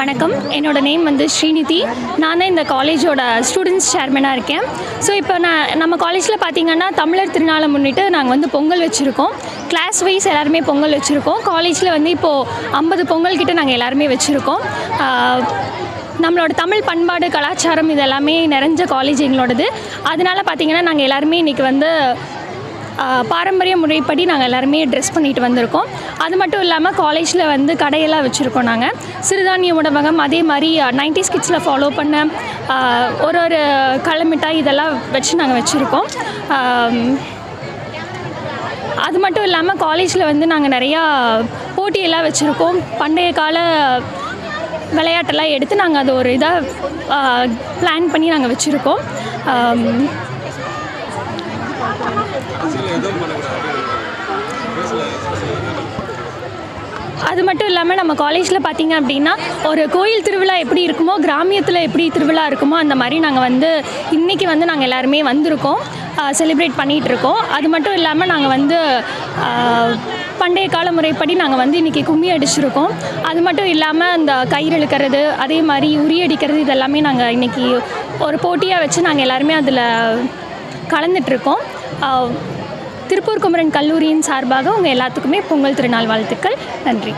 வணக்கம். என்னோட நேம் வந்து ஸ்ரீநிதி. நான் தான் இந்த காலேஜோட ஸ்டூடெண்ட்ஸ் சேர்மனாக இருக்கேன். ஸோ இப்போ நான் நம்ம காலேஜில் பார்த்திங்கன்னா தமிழர் திருநாளை முன்னிட்டு நாங்கள் வந்து பொங்கல் வச்சுருக்கோம். கிளாஸ் வைஸ் எல்லாருமே பொங்கல் வச்சுருக்கோம். காலேஜில் வந்து இப்போது ஐம்பது பொங்கல் கிட்ட நாங்கள் எல்லாருமே வச்சுருக்கோம். நம்மளோட தமிழ் பண்பாடு கலாச்சாரம் இது எல்லாமே நிறைஞ்ச காலேஜ் எங்களோடது. அதனால பார்த்திங்கன்னா நாங்கள் எல்லாருமே இன்றைக்கி வந்து பாரம்பரிய முறைப்படி நாங்கள் எல்லாருமே ட்ரெஸ் பண்ணிட்டு வந்திருக்கோம். அது மட்டும் இல்லாமல் காலேஜில் வந்து கடையெல்லாம் வச்சுருக்கோம் நாங்கள் சிறுதானிய உணவகம் அதே மாதிரி நைன்டி ஸ்கிட்ஸில் ஃபாலோ பண்ண ஒரு ஒரு களமிட்டாய் இதெல்லாம் வச்சு நாங்கள் வச்சுருக்கோம். அது மட்டும் இல்லாமல் காலேஜில் வந்து நாங்கள் நிறையா போட்டியெல்லாம் வச்சுருக்கோம். பண்டைய கால விளையாட்டெல்லாம் எடுத்து நாங்கள் அது ஒரு இதாக பிளான் பண்ணி நாங்கள் வச்சுருக்கோம். அது மட்டும் இல்லாமல் நம்ம காலேஜில் பார்த்தீங்க அப்படின்னா ஒரு கோயில் திருவிழா எப்படி இருக்குமோ கிராமியத்தில் எப்படி திருவிழா இருக்குமோ அந்த மாதிரி நாங்கள் வந்து இன்றைக்கி வந்து நாங்கள் எல்லாருமே வந்திருக்கோம். செலிப்ரேட் பண்ணிகிட்டு இருக்கோம். அது மட்டும் இல்லாமல் நாங்கள் வந்து பண்டைய கால முறைப்படி நாங்கள் வந்து இன்றைக்கி கும்மி அடிச்சிருக்கோம். அது மட்டும் இல்லாமல் இந்த கயிறு இழுக்கிறது அதே மாதிரி உரி அடிக்கிறது இதெல்லாமே நாங்கள் இன்றைக்கி ஒரு போட்டியாக வச்சு நாங்கள் எல்லாருமே அதில் கலந்துட்டுருக்கோம் திருப்பூர் குமரன் கல்லூரியின் சார்பாக உங்கள் எல்லாத்துக்குமே பொங்கல் திருநாள் வாழ்த்துக்கள். நன்றி.